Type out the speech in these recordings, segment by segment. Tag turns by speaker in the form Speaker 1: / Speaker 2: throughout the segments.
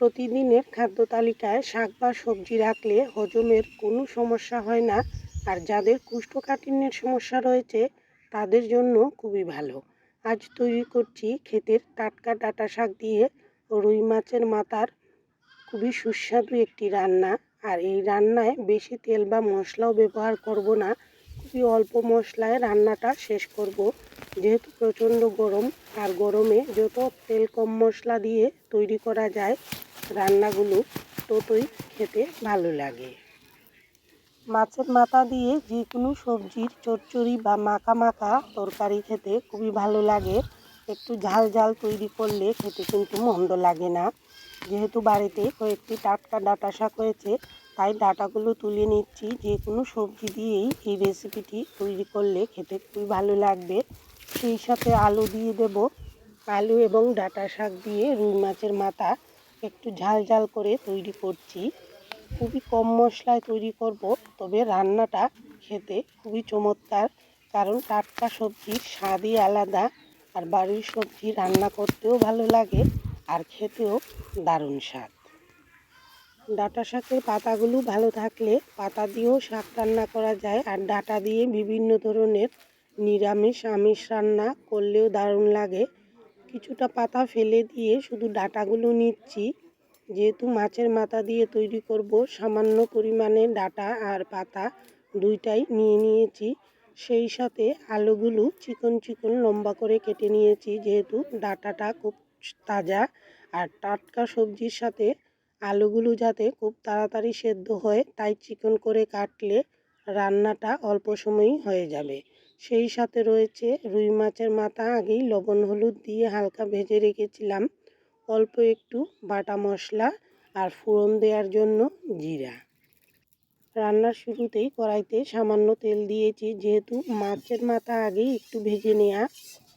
Speaker 1: প্রতিদিনের খাদ্য তালিকায় শাক বা সবজি রাখলে হজমের কোনো সমস্যা হয় না। আর যাদের কোষ্ঠকাঠিন্যের সমস্যা রয়েছে, তাদের জন্য খুবই ভালো। আজ তৈরি করছি ক্ষেতের টাটকা ডাঁটা শাক দিয়ে রুই মাছের মাথার খুবই সুস্বাদু একটি রান্না। আর এই রান্নায় বেশি তেল বা মশলাও ব্যবহার করব না। খুবই অল্প মশলায় রান্নাটা শেষ করব। যেহেতু প্রচণ্ড গরম, আর গরমে যত তেল কম মশলা দিয়ে তৈরি করা যায় রান্নাগুলো ততই খেতে ভালো লাগে। মাছের মাথা দিয়ে যে কোনো সবজির চচ্চড়ি বা মাখা মাখা তরকারি খেতে খুবই ভালো লাগে। একটু ঝাল ঝাল তৈরি করলে খেতে কিন্তু মন্দ লাগে না। যেহেতু বাড়িতে কয়েকটি টাটকা ডাঁটা শাক হয়েছে তাই ডাঁটাগুলো তুলে নিচ্ছি। যে কোনো সবজি দিয়েই এই রেসিপিটি তৈরি করলে খেতে খুবই ভালো লাগবে। সেই সাথে আলু দিয়ে দেব। আলু এবং ডাঁটা শাক দিয়ে রুই মাছের মাথা একটু ঝাল ঝাল করে তৈরি করছি। খুবই কম মশলায় তৈরি করব, তবে রান্নাটা খেতে খুবই চমৎকার, কারণ টাটকা সবজির স্বাদই আলাদা আর বাড়ির সবজি রান্না করতেও ভালো লাগে আর খেতেও দারুণ স্বাদ। ডাঁটা শাকের পাতাগুলো ভালো থাকলে পাতা দিয়েও শাক রান্না করা যায় আর ডাঁটা দিয়ে বিভিন্ন ধরনের নিরামিষ, আমিষ রান্না করলেও দারুণ লাগে। কিছুটা পাতা ফেলে দিয়ে শুধু ডাটাগুলো নিচ্ছি। যেহেতু মাছের মাথা দিয়ে তৈরি করব, সামান্য পরিমাণে ডাটা আর পাতা দুইটাই নিয়ে নিয়েছি। সেই সাথে আলুগুলো চিকন চিকন লম্বা করে কেটে নিয়েছি, যেহেতু ডাটাটা খুব তাজা। আর টাটকা সবজির সাথে আলুগুলো যাতে খুব তাড়াতাড়ি সেদ্ধ হয়, তাই চিকন করে কাটলে রান্নাটা অল্প সময়ই হয়ে যাবে। সেই সাথে রয়েছে রুই মাছের মাথা। আগেই লবণ, হলুদ দিয়ে হালকা ভেজে রেখেছিলাম। অল্প একটু বাটা মশলা আর ফোড়ন দেওয়ার জন্য জিরা। রান্নার শুরুতেই কড়াইতে সামান্য তেল দিয়েছি। যেহেতু মাছের মাথা আগেই একটু ভেজে নেওয়া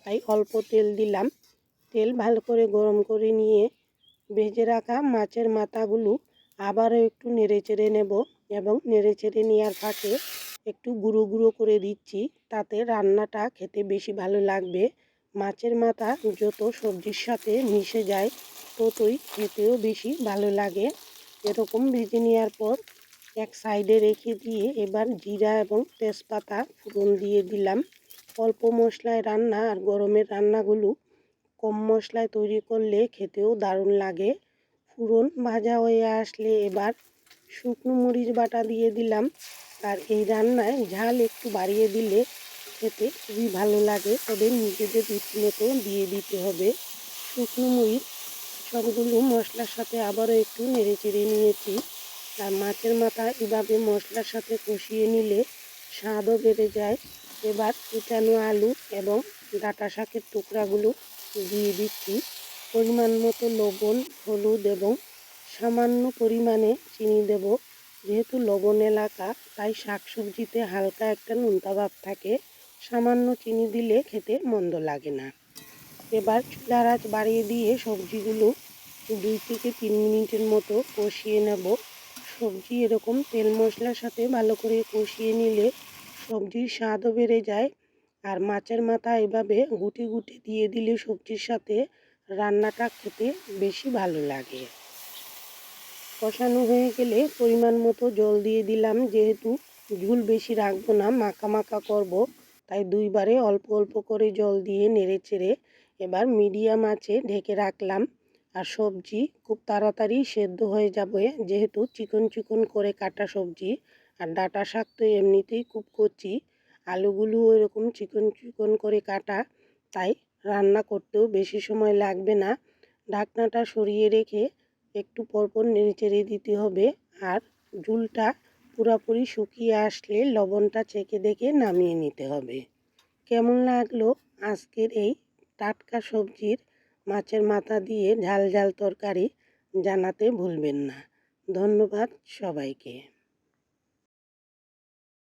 Speaker 1: তাই অল্প তেল দিলাম। তেল ভালো করে গরম করে নিয়ে ভেজে রাখা মাছের মাথাগুলো আবারও একটু নেড়ে চেড়ে নেব এবং নেড়ে চেড়ে নেওয়ার ফাঁকে একটু গুঁড়ো গুঁড়ো করে দিচ্ছি। তাতে রান্নাটা খেতে বেশি ভালো লাগবে। মাছের মাথা যত সবজির সাথে মিশে যায়, ততই খেতেও বেশি ভালো লাগে। এরকম ভেজে নেওয়ার পর এক সাইডে রেখে দিয়ে এবার জিরা এবং তেজপাতা ফোড়ন দিয়ে দিলাম। অল্প মশলায় রান্না আর গরমের রান্নাগুলো কম মশলায় তৈরি করলে খেতেও দারুণ লাগে। ফুরন ভাজা হয়ে আসলে এবার শুকনো মরিচ বাটা দিয়ে দিলাম। আর এই রান্নায় ঝাল একটু বাড়িয়ে দিলে খেতে খুবই ভালো লাগে। তবে নিজেদের রুচি মতো দিয়ে দিতে হবে। শুকনো মরিচ, সবগুলো মশলার সাথে আবারও একটু নেড়ে চেড়ে নিয়েছি। আর মাছের মাথা এভাবে মশলার সাথে কষিয়ে নিলে স্বাদও বেড়ে যায়। এবার কুচানো আলু এবং ডাঁটা শাকের টুকরাগুলো দিয়ে দিচ্ছি। পরিমাণ মতো লবণ, হলুদ এবং সামান্য পরিমাণে চিনি দেব। যেহেতু লবণ এলাকা, তাই শাকসবজিতে হালকা একটা নুনতা ভাব থাকে। সামান্য চিনি দিলে খেতে মন্দ লাগে না। এবার চুলার আঁচ বাড়িয়ে দিয়ে সবজিগুলো দুই থেকে তিন মিনিটের মতো কষিয়ে নেব। সবজি এরকম তেল মশলার সাথে ভালো করে কষিয়ে নিলে সবজির স্বাদও বেড়ে যায়। আর মাছের মাথা এভাবে গুটি গুটি দিয়ে দিলে সবজির সাথে রান্নাটা খেতে বেশি ভালো লাগে। কষানো হয়ে গেলে পরিমাণ মতো জল দিয়ে দিলাম। যেহেতু ঝুল বেশি রাখব না, মাখা মাখা করব, তাই দুইবারে অল্প অল্প করে জল দিয়ে নেড়ে চেড়ে এবার মিডিয়াম আছে ঢেকে রাখলাম। আর সবজি খুব তাড়াতাড়ি সেদ্ধ হয়ে যাবে, যেহেতু চিকন চিকন করে কাটা সবজি। আর ডাটা শাক তো এমনিতেই খুব কচি, আলুগুলো এরকম চিকন চিকন করে কাটা, তাই রান্না করতেও বেশি সময় লাগবে না। ঢাকনাটা সরিয়ে রেখে একটু পরপর নেড়ে চেড়ে দিতে হবে। আর ঝুলটা পুরোপুরি শুকিয়ে আসলে লবণটা চেকে দেখে নামিয়ে নিতে হবে। কেমন লাগল আজকের এই টাটকা সবজির মাছের মাথা দিয়ে ঝাল ঝাল তরকারি জানাতে ভুলবেন না। ধন্যবাদ সবাইকে।